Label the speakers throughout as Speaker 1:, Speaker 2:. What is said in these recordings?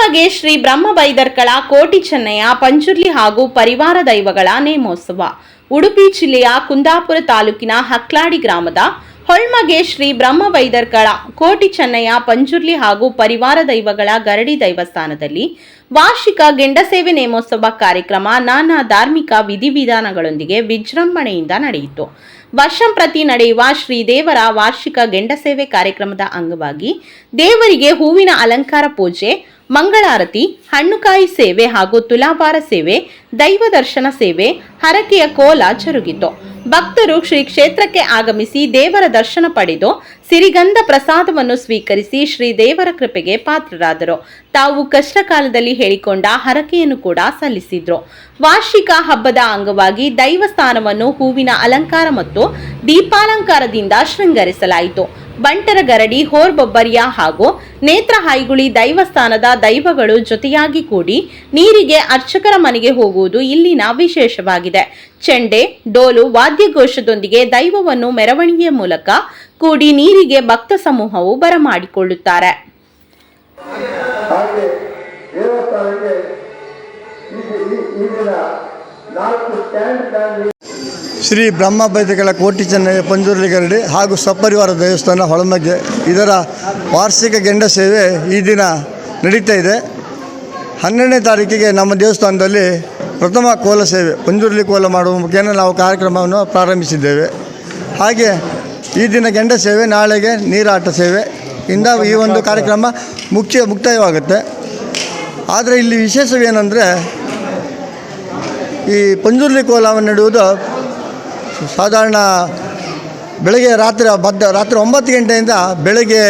Speaker 1: ಹೊಳ್ಮಗೆ ಶ್ರೀ ಬ್ರಹ್ಮಬೈದರ್ಕಳ ಕೋಟಿ ಚೆನ್ನಯ ಪಂಚುರ್ಲಿ ಹಾಗೂ ಪರಿವಾರ ದೈವಗಳ ನೇಮೋತ್ಸವ. ಉಡುಪಿ ಜಿಲ್ಲೆಯ ಕುಂದಾಪುರ ತಾಲೂಕಿನ ಹಕ್ಲಾಡಿ ಗ್ರಾಮದ ಹೊಳ್ಮಗೆ ಶ್ರೀ ಬ್ರಹ್ಮವೈದರ್ಕಳ ಕೋಟಿ ಚೆನ್ನಯ್ಯ ಪಂಜುರ್ಲಿ ಹಾಗೂ ಪರಿವಾರ ದೈವಗಳ ಗರಡಿ ದೈವಸ್ಥಾನದಲ್ಲಿ ವಾರ್ಷಿಕ ಗೆಂಡಸೇವೆ ನೇಮೋತ್ಸವ ಕಾರ್ಯಕ್ರಮ ನಾನಾ ಧಾರ್ಮಿಕ ವಿಧಿವಿಧಾನಗಳೊಂದಿಗೆ ವಿಜೃಂಭಣೆಯಿಂದ ನಡೆಯಿತು. ವರ್ಷಂ ಪ್ರತಿ ನಡೆಯುವ ಶ್ರೀದೇವರ ವಾರ್ಷಿಕ ಗೆಂಡಸೇವೆ ಕಾರ್ಯಕ್ರಮದ ಅಂಗವಾಗಿ ದೇವರಿಗೆ ಹೂವಿನ ಅಲಂಕಾರ ಪೂಜೆ, ಮಂಗಳಾರತಿ, ಹಣ್ಣುಕಾಯಿ ಸೇವೆ ಹಾಗೂ ತುಲಾಭಾರ ಸೇವೆ ದೈವ ದರ್ಶನ ಸೇವೆ, ಹರಕೆಯ ಕೋಲ ಜರುಗಿತು ಭಕ್ತರು ಶ್ರೀ ಕ್ಷೇತ್ರಕ್ಕೆ ಆಗಮಿಸಿ ದೇವರ ದರ್ಶನ ಪಡೆದು ಸಿರಿಗಂಧ ಪ್ರಸಾದವನ್ನು ಸ್ವೀಕರಿಸಿ ಶ್ರೀ ದೇವರ ಕೃಪೆಗೆ ಪಾತ್ರರಾದರು. ತಾವು ಕಷ್ಟ ಕಾಲದಲ್ಲಿ ಹೇಳಿಕೊಂಡ ಹರಕೆಯನ್ನು ಕೂಡ ಸಲ್ಲಿಸಿದ್ರು. ವಾರ್ಷಿಕ ಹಬ್ಬದ ಅಂಗವಾಗಿ ದೈವಸ್ಥಾನವನ್ನು ಹೂವಿನ ಅಲಂಕಾರ ಮತ್ತು ದೀಪಾಲಂಕಾರದಿಂದ ಶೃಂಗರಿಸಲಾಯಿತು. ಬಂಟರ ಗರಡಿ ಹೋರ್ಬೊಬ್ಬರಿಯ ಹಾಗೂ ನೇತ್ರ ಹಾಯ್ಗುಳಿ ದೈವಸ್ಥಾನದ ದೈವಗಳು ಜೊತೆಯಾಗಿ ಕೂಡಿ ನೀರಿಗೆ ಅರ್ಚಕರ ಮನೆಗೆ ಹೋಗುವುದು ಇಲ್ಲಿನ ವಿಶೇಷವಾಗಿದೆ. ಚೆಂಡೆ, ಡೋಲು, ವಾದ್ಯಘೋಷದೊಂದಿಗೆ ದೈವವನ್ನು ಮೆರವಣಿಗೆಯ ಮೂಲಕ ಕೂಡಿ ನೀರಿಗೆ ಭಕ್ತ ಸಮೂಹವು ಬರಮಾಡಿಕೊಳ್ಳುತ್ತಾರೆ.
Speaker 2: ಶ್ರೀ ಬ್ರಹ್ಮ ಬೈದಿಗಳ ಕೋಟಿ ಚೆನ್ನಯ್ಯ ಪಂಜುರ್ಲಿ ಗರಡಿ ಹಾಗೂ ಸಪರಿವಾರ ದೇವಸ್ಥಾನ ಹೊಳಮಗ್ಗೆ. ಇದರ ವಾರ್ಷಿಕ ಗೆಂಡ ಸೇವೆ ಈ ದಿನ ನಡೀತಾ ಇದೆ. ಹನ್ನೆರಡನೇ ತಾರೀಕಿಗೆ ನಮ್ಮ ದೇವಸ್ಥಾನದಲ್ಲಿ ಪ್ರಥಮ ಕೋಲ ಸೇವೆ ಪಂಜುರ್ಲಿ ಕೋಲ ಮಾಡುವ ಮುಖೇನ ನಾವು ಕಾರ್ಯಕ್ರಮವನ್ನು ಪ್ರಾರಂಭಿಸಿದ್ದೇವೆ. ಹಾಗೆ ಈ ದಿನ ಗೆಂಡ ಸೇವೆ, ನಾಳೆಗೆ ನೀರಾಟ ಸೇವೆ. ಇಂದ ಈ ಒಂದು ಕಾರ್ಯಕ್ರಮ ಮುಖ್ಯ ಮುಕ್ತಾಯವಾಗುತ್ತೆ. ಆದರೆ ಇಲ್ಲಿ ವಿಶೇಷವೇನೆಂದರೆ ಈ ಪಂಜುರ್ಲಿ ಕೋಲವನ್ನು ನೆಡುವುದು ಸಾಧಾರಣ ಬೆಳಗ್ಗೆ ರಾತ್ರಿ ಬದ್ದ ರಾತ್ರಿ ಒಂಬತ್ತು ಗಂಟೆಯಿಂದ ಬೆಳಗ್ಗೆ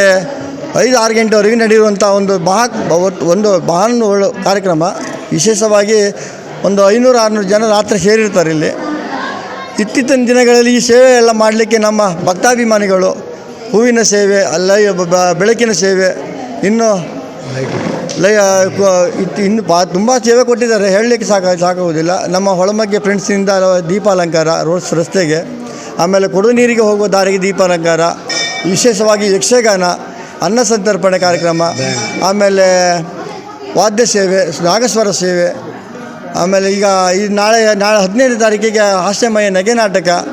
Speaker 2: ಐದು, ಆರು ಗಂಟೆವರೆಗೆ ನಡೆಯುವಂಥ ಒಂದು ಮಹಾ ಒಂದು ಮಹಾನ್ ಕಾರ್ಯಕ್ರಮ. ವಿಶೇಷವಾಗಿ ಒಂದು ಐನೂರು, ಆರುನೂರು ಜನ ರಾತ್ರಿ ಸೇರಿರ್ತಾರೆ ಇಲ್ಲಿ. ಇತ್ತೀಚಿನ ದಿನಗಳಲ್ಲಿ ಈ ಸೇವೆ ಎಲ್ಲ ಮಾಡಲಿಕ್ಕೆ ನಮ್ಮ ಭಕ್ತಾಭಿಮಾನಿಗಳು ಹೂವಿನ ಸೇವೆ ಅಲ್ಲ ಬೆಳಕಿನ ಸೇವೆ, ಇನ್ನು ಲೈ ಕ- ಇತ್ತು ಇನ್ನು ಬಾ, ತುಂಬ ಸೇವೆ ಕೊಟ್ಟಿದ್ದಾರೆ. ಹೇಳಲಿಕ್ಕೆ ಸಾಕ ಸಾಕಾಗೋದಿಲ್ಲ ನಮ್ಮ ಹೊಳಮಗ್ಗೆ ಫ್ರೆಂಡ್ಸಿಂದ ದೀಪಾಲಂಕಾರ ರೋಡ್ಸ್ ರಸ್ತೆಗೆ. ಆಮೇಲೆ ಕೊಡು ನೀರಿಗೆ ಹೋಗುವ ದಾರಿಗೆ ದೀಪಾಲಂಕಾರ. ವಿಶೇಷವಾಗಿ ಯಕ್ಷಗಾನ, ಅನ್ನ ಸಂತರ್ಪಣೆ ಕಾರ್ಯಕ್ರಮ. ಆಮೇಲೆ ವಾದ್ಯ ಸೇವೆ, ನಾಗಸ್ವರ ಸೇವೆ. ಆಮೇಲೆ ಈಗ ಈ ನಾಳೆ ನಾಳೆ ಹದಿನೈದನೇ ತಾರೀಕಿಗೆ ಹಾಸ್ಯಮಯ ನಗೆ ನಾಟಕ.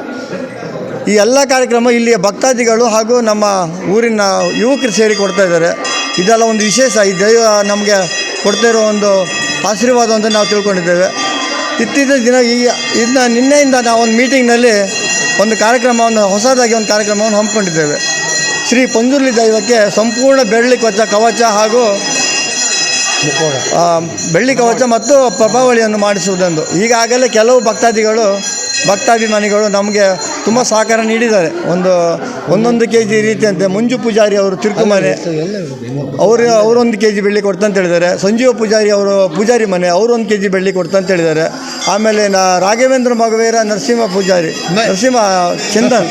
Speaker 2: ಈ ಎಲ್ಲ ಕಾರ್ಯಕ್ರಮ ಇಲ್ಲಿಯ ಭಕ್ತಾದಿಗಳು ಹಾಗೂ ನಮ್ಮ ಊರಿನ ಯುವಕರು ಸೇರಿ ಕೊಡ್ತಾ ಇದ್ದಾರೆ. ಇದೆಲ್ಲ ಒಂದು ವಿಶೇಷ. ಈ ದೈವ ನಮಗೆ ಕೊಡ್ತಾ ಒಂದು ಆಶೀರ್ವಾದ ಅಂತ ನಾವು ತಿಳ್ಕೊಂಡಿದ್ದೇವೆ. ಇತ್ತೀಚಿನ ದಿನ ಈ ಇದನ್ನ ನಿನ್ನೆಯಿಂದ ನಾವು ಒಂದು ಮೀಟಿಂಗ್ನಲ್ಲಿ ಒಂದು ಕಾರ್ಯಕ್ರಮವನ್ನು, ಹೊಸದಾಗಿ ಒಂದು ಕಾರ್ಯಕ್ರಮವನ್ನು ಹಮ್ಮಿಕೊಂಡಿದ್ದೇವೆ. ಶ್ರೀ ಪಂಜುರ್ಲಿ ದೈವಕ್ಕೆ ಸಂಪೂರ್ಣ ಬೆಳ್ಳಿ ಕವಚ ಕವಚ ಹಾಗೂ ಬೆಳ್ಳಿ ಕವಚ ಮತ್ತು ಪ್ರಭಾವಳಿಯನ್ನು ಮಾಡಿಸುವುದೆಂದು. ಈಗಾಗಲೇ ಕೆಲವು ಭಕ್ತಾದಿಗಳು, ಭಕ್ತಾಭಿಮಾನಿಗಳು ನಮಗೆ ತುಂಬ ಸಹಕಾರ ನೀಡಿದ್ದಾರೆ. ಒಂದು ಒಂದೊಂದು ಕೆ ಜಿ ರೀತಿಯಂತೆ ಮಂಜು ಪೂಜಾರಿ ಅವರು ತಿರುಕುಮನೆ ಅವರು ಅವರೊಂದು ಕೆ ಜಿ ಬೆಳ್ಳಿ ಕೊಡ್ತಂತ ಹೇಳಿದ್ದಾರೆ. ಸಂಜೀವ ಪೂಜಾರಿ ಅವರು ಪೂಜಾರಿ ಮನೆ ಅವರೊಂದು ಕೆ ಜಿ ಬೆಳ್ಳಿ ಕೊಡ್ತಂತ ಹೇಳಿದ್ದಾರೆ. ಆಮೇಲೆ ನಾ ರಾಘವೇಂದ್ರ ಮಗವೇರ ನರಸಿಂಹ ಪೂಜಾರಿ ನರಸಿಂಹ ಚಂದನ್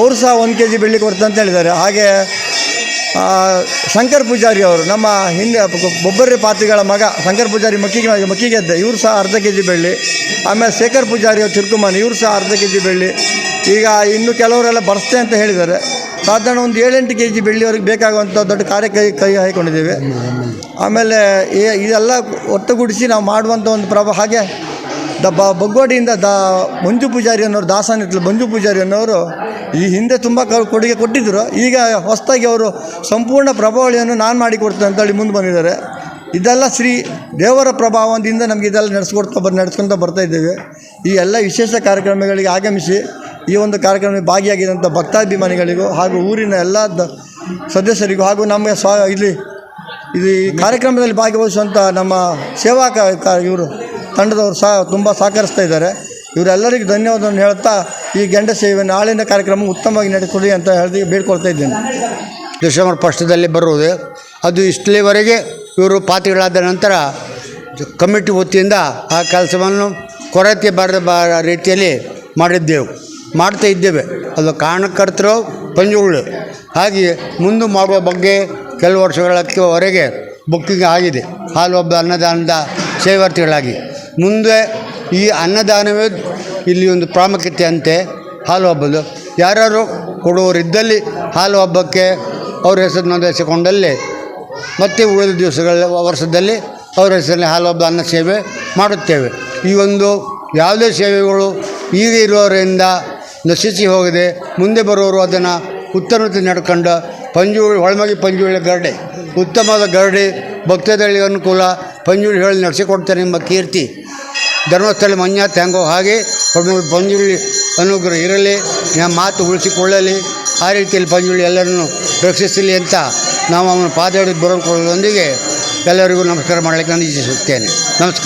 Speaker 2: ಅವರು ಸಹ ಒಂದು ಕೆ ಜಿ ಬೆಳ್ಳಿ ಕೊಡ್ತಂತ ಹೇಳಿದ್ದಾರೆ. ಹಾಗೆ ಶಂಕರ್ ಪೂಜಾರಿ ಅವರು ನಮ್ಮ ಹಿಂದೆ ಬೊಬ್ಬರಿ ಬೊಬ್ಬರ್ರಿ ಪಾತಿಗಳ ಮಗ ಶಂಕರ್ ಪೂಜಾರಿ ಮಕ್ಕಿಗೆ ಮಕ್ಕಿಗೆದ್ದೆ ಇವರು ಸಹ ಅರ್ಧ ಕೆ ಜಿ ಬೆಳ್ಳಿ. ಆಮೇಲೆ ಶೇಖರ್ ಪೂಜಾರಿ ಅವರು ತಿರುಕುಮನೆ ಇವರು ಸಹ ಅರ್ಧ ಕೆ ಜಿ ಬೆಳ್ಳಿ. ಈಗ ಇನ್ನು ಕೆಲವರೆಲ್ಲ ಬರ್ಸ್ತೆ ಅಂತ ಹೇಳಿದ್ದಾರೆ. ಸಾಧಾರಣ ಒಂದು ಏಳೆಂಟು ಕೆ ಜಿ ಬೆಳ್ಳಿಯವ್ರಿಗೆ ಬೇಕಾಗುವಂಥ ದೊಡ್ಡ ಕಾರ್ಯ ಕೈ ಕೈ ಹಾಕೊಂಡಿದ್ದೇವೆ. ಆಮೇಲೆ ಇದೆಲ್ಲ ಒಟ್ಟುಗೂಡಿಸಿ ನಾವು ಮಾಡುವಂಥ ಒಂದು ಪ್ರಭ, ಹಾಗೆ ದ ಬ, ಬಗ್ಗೋಡಿಯಿಂದ ದ, ಮಂಜು ಪೂಜಾರಿ ಅನ್ನೋರು ದಾಸನಿತ್ಲು ಮಂಜು ಪೂಜಾರಿ ಅನ್ನೋರು ಈ ಹಿಂದೆ ತುಂಬ ಕೊಡುಗೆ ಕೊಟ್ಟಿದ್ದರು. ಈಗ ಹೊಸದಾಗಿ ಅವರು ಸಂಪೂರ್ಣ ಪ್ರಭಾವಳಿಯನ್ನು ನಾನು ಮಾಡಿಕೊಡ್ತೇನೆ ಅಂತೇಳಿ ಮುಂದೆ ಬಂದಿದ್ದಾರೆ. ಇದೆಲ್ಲ ಶ್ರೀ ದೇವರ ಪ್ರಭಾವದಿಂದ ನಮಗೆ ಇದೆಲ್ಲ ನಡೆಸ್ಕೊಡ್ತಾ ಬರ್ ನಡೆಸ್ಕೊತ ಬರ್ತಾ ಇದ್ದೇವೆ. ಈ ಎಲ್ಲ ವಿಶೇಷ ಕಾರ್ಯಕ್ರಮಗಳಿಗೆ ಆಗಮಿಸಿ ಈ ಒಂದು ಕಾರ್ಯಕ್ರಮದಲ್ಲಿ ಭಾಗಿಯಾಗಿದ್ದಂಥ ಭಕ್ತಾಭಿಮಾನಿಗಳಿಗೂ ಹಾಗೂ ಊರಿನ ಎಲ್ಲ ಸದಸ್ಯರಿಗೂ ಹಾಗೂ ನಮಗೆ ಸ್ವ ಇಲ್ಲಿ ಇಲ್ಲಿ ಕಾರ್ಯಕ್ರಮದಲ್ಲಿ ಭಾಗವಹಿಸುವಂಥ ನಮ್ಮ ಸೇವಾ ಕ ಇವರು ತಂಡದವರು ಸಹ ತುಂಬ ಸಹಕರಿಸ್ತಾ ಇದ್ದಾರೆ. ಇವರೆಲ್ಲರಿಗೂ ಧನ್ಯವಾದವನ್ನು ಹೇಳ್ತಾ ಈ ಗಂಡ ಸೇವೆ ನಾಳಿನ ಕಾರ್ಯಕ್ರಮ ಉತ್ತಮವಾಗಿ ನಡೆಸಿಕೊಡಿ ಅಂತ ಹೇಳಿ ಬೇಡ್ಕೊಳ್ತಾ ಇದ್ದೇನೆ.
Speaker 3: ಡಿಸೆಂಬರ್ ಫಸ್ಟ್ದಲ್ಲಿ ಬರುವುದು. ಅದು ಇಷ್ಟಲಿವರೆಗೆ ಇವರು ಪಾತಿಗಳಾದ ನಂತರ ಕಮಿಟಿ ವತಿಯಿಂದ ಆ ಕೆಲಸವನ್ನು ಕೊರತೆ ಬಾರದ ಬಾ ರೀತಿಯಲ್ಲಿ ಮಾಡಿದ್ದೆವು. ಮಾಡ್ತಾ ಇದ್ದೇವೆ. ಅದು ಕಾರಣಕರ್ತರು ಪಂಜುಗಳು ಹಾಗೆಯೇ ಮುಂದೆ ಮಾಡುವ ಬಗ್ಗೆ ಕೆಲವು ವರ್ಷಗಳವರೆಗೆ ಬುಕ್ಕಿಂಗ್ ಆಗಿದೆ. ಹಾಲು ಹಬ್ಬ ಅನ್ನದಾನದ ಸೇವಾರ್ಥಿಗಳಾಗಿ. ಮುಂದೆ ಈ ಅನ್ನದಾನವೇ ಇಲ್ಲಿ ಒಂದು ಪ್ರಾಮುಖ್ಯತೆ ಅಂತೆ ಹಾಲು ಹಬ್ಬದ್ದು ಯಾರ್ಯಾರು ಕೊಡುವವರಿದ್ದಲ್ಲಿ ಹಾಲು ಹಬ್ಬಕ್ಕೆ ಅವ್ರ ಹೆಸರು ನೋಂದಾಯಿಸಿಕೊಂಡಲ್ಲಿ ಮತ್ತೆ ಉಳಿದ ದಿವಸಗಳ ವರ್ಷದಲ್ಲಿ ಅವರ ಹೆಸರಲ್ಲಿ ಹಾಲು ಹಬ್ಬ ಅನ್ನ ಸೇವೆ ಮಾಡುತ್ತೇವೆ. ಈ ಒಂದು ಯಾವುದೇ ಸೇವೆಗಳು ಈಗ ಇರುವವರಿಂದ ನಶಿಸಿ ಹೋಗಿದೆ ಮುಂದೆ ಬರೋರು ಅದನ್ನು ಉತ್ತಮತೆ ನಡ್ಕೊಂಡು ಪಂಜುಳಿ, ಹೊಳಮಗಿ ಪಂಜುಳಿ ಗರಡೆ. ಉತ್ತಮವಾದ ಗರಡೆ ಭಕ್ತದಳ್ಳಿ ಅನುಕೂಲ ಪಂಜುಳಿ ಹೇಳಿ ನಡೆಸಿಕೊಡ್ತಾರೆ ಎಂಬ ಕೀರ್ತಿ. ಧರ್ಮಸ್ಥಳ ಮಂಜ ತ್ಯಾಂಗೋ ಹಾಗೆ ಪಂಜುಳಿ ಅನುಗ್ರಹ ಇರಲಿ, ನಮ್ಮ ಮಾತು ಉಳಿಸಿಕೊಳ್ಳಲಿ, ಆ ರೀತಿಯಲ್ಲಿ ಪಂಜುಳಿ ಎಲ್ಲರನ್ನು ರಕ್ಷಿಸಲಿ ಅಂತ ನಾವು ಅವನ ಪಾದಾಡಿ ಬರೋಕೊಳ್ಳೋದೊಂದಿಗೆ ಎಲ್ಲರಿಗೂ ನಮಸ್ಕಾರ ಮಾಡಲಿಕ್ಕೆ ನಾನು ಇಚ್ಛಿಸುತ್ತೇನೆ. ನಮಸ್ಕಾರ.